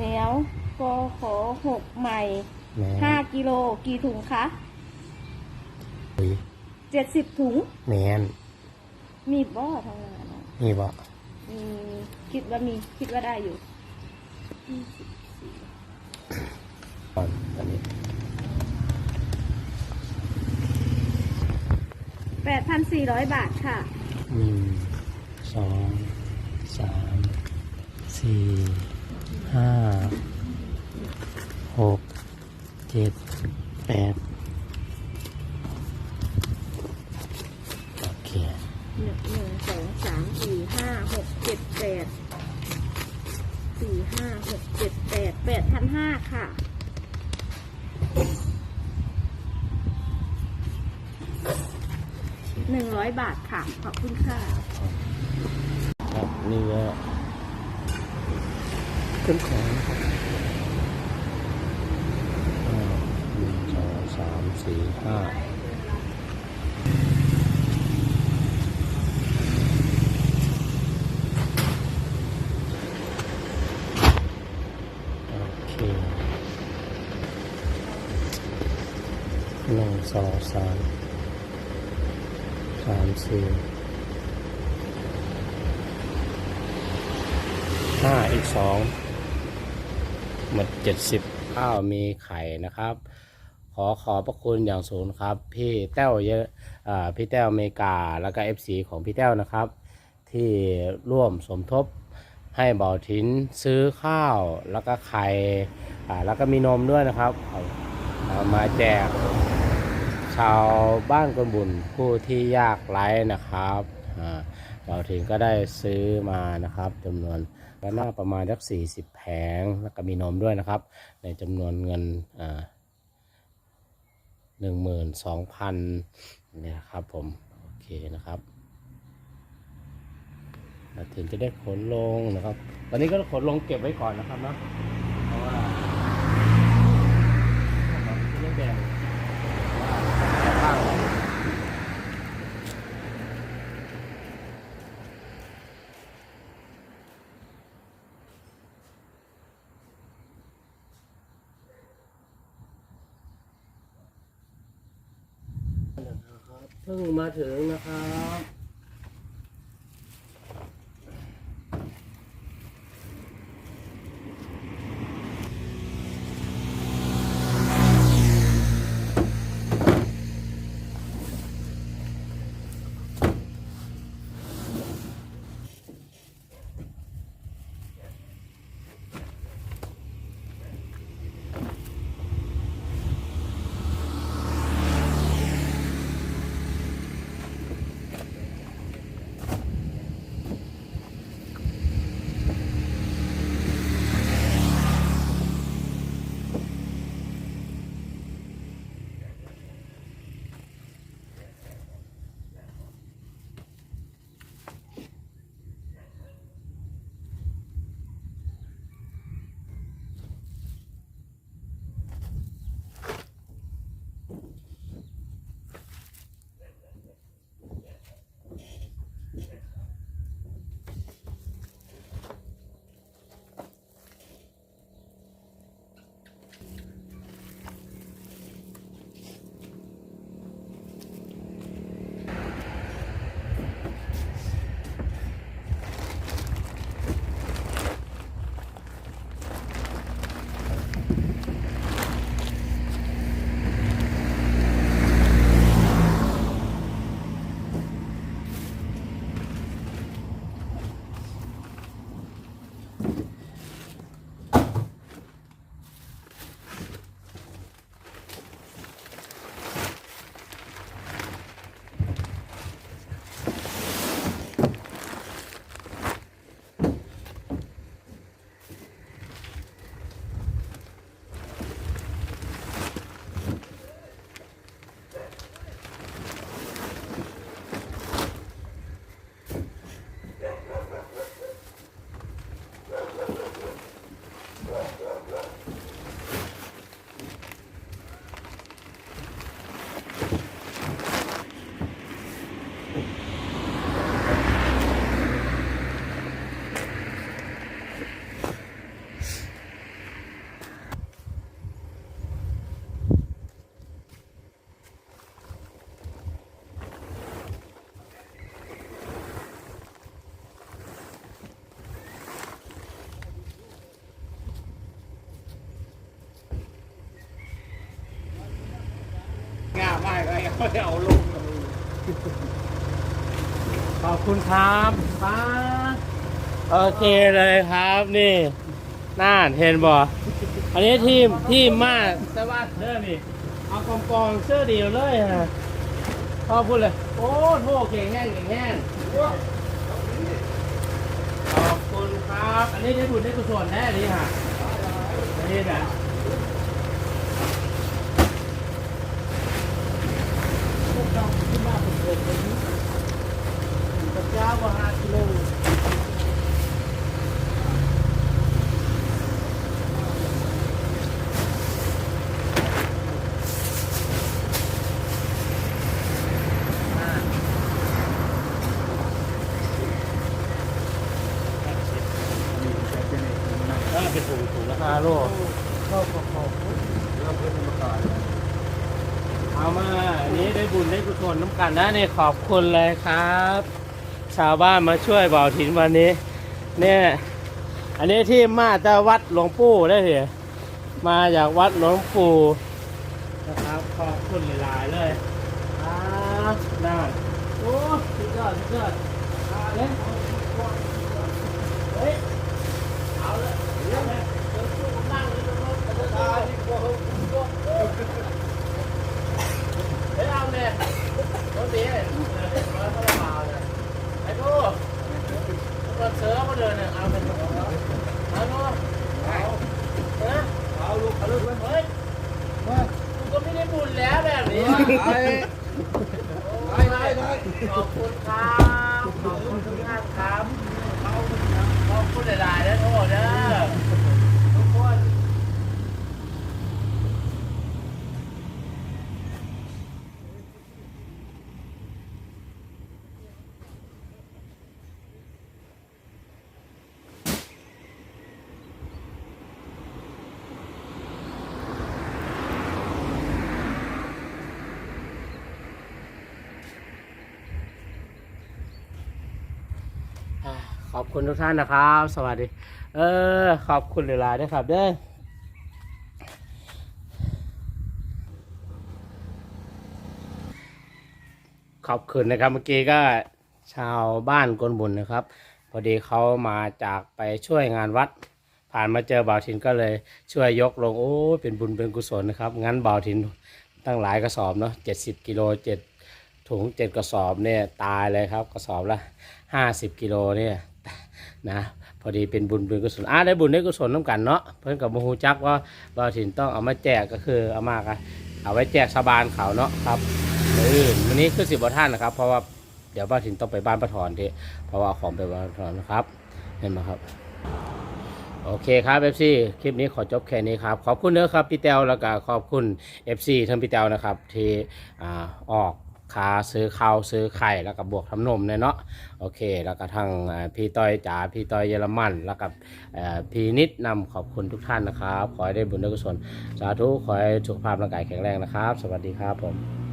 เหนียวกอขอหกใหม่แม่ห้ากิโลกี่ถุงคะปุ๋ยเจ็ดสิบถุง แมนมีบ่ทางานอะมีบ่อืมคิดว่ามีคิดว่าได้อยู่ ก่อนตอนนี้แปดพันสี่ร้อยบาทค่ะ หนึ่งสองสามสี่ ห้าหกเจ็ดแปดโอเคหนึ่งหนึ่งสองสามสี่ห้าหกเจ็ดแปดสี่ห้าหกเจ็ดแปดแปดพันห้าค่ะหนึ่งร้อยบาทค่ะ ขอบคุณค่ะครับนี่ก็้นของนะครับหนึ่งสองสามสี่ห้าโอเคหนึ่งสองสามสามสี่ห้าอีกสอง หมดเจ็ดสิบข้าวมีไข่นะครับ ขอขอบพระคุณอย่างสูงครับ พี่แต้วเยอะอ่าพี่แต้วอเมริกาแล้วก็ FC ของพี่แต้วนะครับ ที่ร่วมสมทบให้เบาทินซื้อข้าวแล้วก็ไข่แล้วก็มีนมด้วยนะครับามาแจกชาวบ้านกนบุญผู้ที่ยากไร้นะครับอ่า เราถึงก็ได้ซื้อมานะครับจำนวนก็น่าประมาณสักสี่สิบแผงแล้วก็มีนมด้วยนะครับ ในจำนวนเงินหนึ่งหมื่นสองพันเนี่ยครับผม โอเคนะครับถึงจะได้ขนลงนะครับ ตอนนี้ก็ขนลงเก็บไว้ก่อนนะครับเนาะเพราะว่าเราจะได้แบ่ง ข้าง เพิ่งมาถึงนะครับ เอาลงขอบคุณครับป้าโอเคเลยครับนี่น่านเห็นบ่อันนี้ทีมทีมมาแต่ว่าเด้อนี่เอากองกองเสื้อเดียวเลยฮะพอพูดเลย โอ้โหเก่งแห้งเก่งแห้งขอบคุณครับ อันนี้ได้บุญได้กุศลแน่นี่ฮะนนี้นะ พวกเราที่บ้านผมเกิดวันนี้กับยาวกว่าห้ากิโล เออเป็นถุงถุงราคา โลก็ขอขอบคุณเอามาอันนี้ได้บุญได้กุศลน้ำกันนะนี่ขอบคุณเลยครับ ชาวบ้านมาช่วยบ่าวถินวันนี้ เนี่ย อันนี้ที่มาจากวัดหลวงปู่ได้เหรอมาจากวัดหลวงปู่นะครับขอบคุณหลายๆเลยครับนั่นโอ้สุดยอดสุดยอดเอาเลยเฮ้ยเอาเลยเอาเลยเดี๋ยวสู้ผมนั่งอยู่ตรงรถกระโดดได้ดีกว่าผมกลัวเฮ้ยเอาเนี่ยรถดีเลยร้อยเท่าไหร่มาเลยไอ้ทูรถ เอาเดินเอาเป็นเอาเอาเนาะเอาเอาลูกเอาลูกเฮ้ยกูก็ไม่ได้บุญแล้วแบบนี้ไปไปได้ขอบคุณครับขอบคุณทุกท่านครับขอบคุณหลายๆนะโทษเด้อทุกคน อ่าขอบคุณทุกท่านนะครับ สวัสดี เออ ขอบคุณหลายๆด้วยครับเด้อขอบคุณนะครับเมื่อกี้ก็ชาวบ้านกนบุญนะครับ พอดีเขามาจากไปช่วยงานวัด ผ่านมาเจอบ่าวทินก็เลยช่วยยกลงโอ้เป็นบุญเป็นกุศลนะครับ งั้นบ่าวทินตั้งหลายกระสอบเนาะเจ็ดสิบกิโลเจ็ดถุงเจ็ดกระสอบเนี่ยตายเลยครับ กระสอบละห้าสิบกิโลเนี่ย นะพอดีเป็นบุญบุญกุศลอ่าได้บุญได้กุศลน้ำกันเนาะเพื่อนกับโมฮูจักว่าบาถินต้องเอามาแจกก็คือเอามากะเอาไว้แจกชาวบ้านเขาเนาะครับอื่นวันนี้คือสิบท่านนะครับ เพราะว่าเดี๋ยวบาถินต้องไปบ้านประถอนที่เพราะว่าเอาของไปบ้านประถอนนะครับเห็นไหมครับ โอเคครับ FC คลิปนี้ขอจบแค่นี้ครับ ขอบคุณเด้อครับพี่แต้วแล้วก็ขอบคุณ FC ทั้งพี่แต้วนะครับที่อ่าออก คาซื้อข้าวซื้อไข่แล้วก็บวกทำนมเนี่ยเนาะโอเค แล้วก็ทางพี่ต้อยจ๋าพี่ต้อยเยอรมัน แล้วกับพี่นิดนำขอบคุณทุกท่านนะครับ ขอให้ได้บุญได้กุศลสาธุขอให้สุขภาพร่างกายแข็งแรงนะครับ สวัสดีครับผม